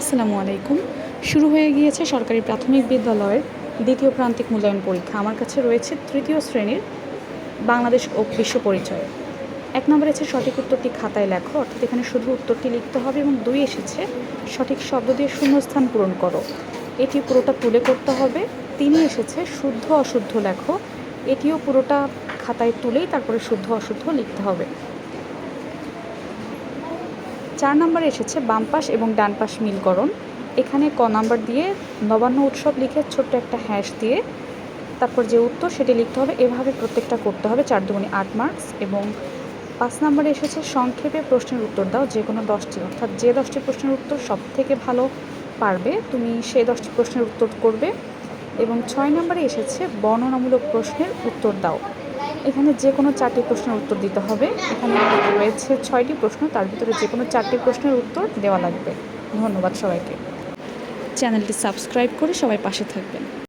আসসালামু আলাইকুম। শুরু হয়ে গিয়েছে সরকারি প্রাথমিক বিদ্যালয়ের দ্বিতীয় প্রান্তিক মূল্যায়ন পরীক্ষা। আমার কাছে রয়েছে তৃতীয় শ্রেণির বাংলাদেশ ও বিশ্ব পরিচয়। এক নম্বরে আছে সঠিক উত্তরটি খাতায় লেখো, অর্থাৎ এখানে শুধু উত্তরটি লিখতে হবে এবং দুই এসেছে, সঠিক শব্দ দিয়ে শূন্যস্থান পূরণ করো। এটি পুরোটা তুলে করতে হবে। তিনি এসেছে, শুদ্ধ অশুদ্ধ লেখো। এটিও পুরোটা খাতায় তুলেই তারপরে শুদ্ধ অশুদ্ধ লিখতে হবে। চার নম্বরে এসেছে, বাম পাশ এবং ডান পাশ মিলকরণ এখানে ক নাম্বার দিয়ে নবান্ন উৎসব লিখে ছোট্ট একটা হ্যাশ দিয়ে তারপর যে উত্তর সেটি লিখতে হবে। এভাবে প্রত্যেকটা করতে হবে, চার দুগুণে আট মার্কস এবং পাঁচ নম্বরে এসেছে, সংক্ষেপে প্রশ্নের উত্তর দাও, যে কোনো দশটি। অর্থাৎ যে দশটি প্রশ্নের উত্তর সব থেকে ভালো পারবে, তুমি সেই দশটি প্রশ্নের উত্তর করবে। এবং ছয় নম্বরে এসেছে, বর্ণনামূলক প্রশ্নের উত্তর দাও। এখানে যে কোনো চারটি প্রশ্নের উত্তর দিতে হবে। এখানে রয়েছে ছয়টি প্রশ্ন, তার ভিতরে যে কোনো চারটি প্রশ্নের উত্তর দেওয়া লাগবে। ধন্যবাদ সবাইকে। চ্যানেলটি সাবস্ক্রাইব করে সবাই পাশে থাকবেন।